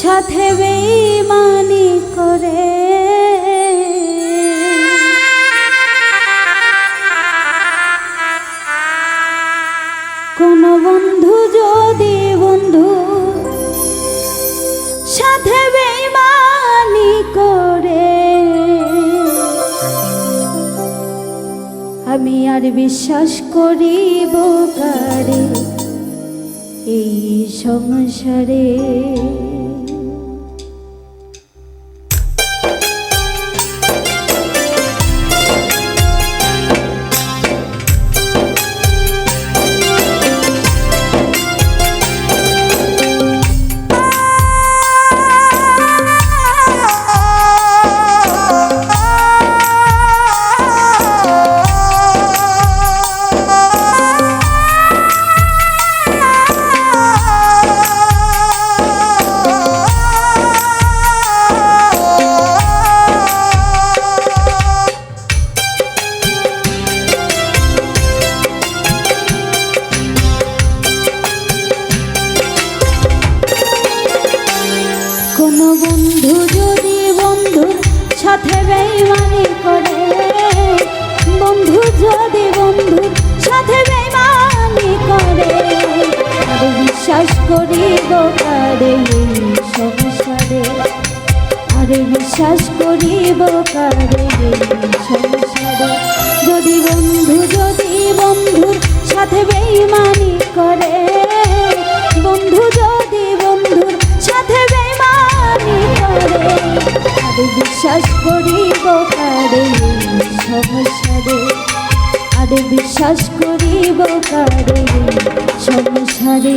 সাথে বেইমানি করে। কোন বন্ধু যদি বন্ধু সাথে বেইমানি করে, আমি আর বিশ্বাস করিব কারে এই সংসারে? বিশ্বাস কারে এই সংসারে। আর বিশ্বাস করিব কারে সংসারে। যদি বন্ধু, যদি বন্ধুর সাথে বেইমানি করে, বন্ধু, যদি বন্ধুর সাথে বেইমানি করে, আর বিশ্বাস করিব কারে সংসারে। আর বিশ্বাস করিব কারে সংসারে?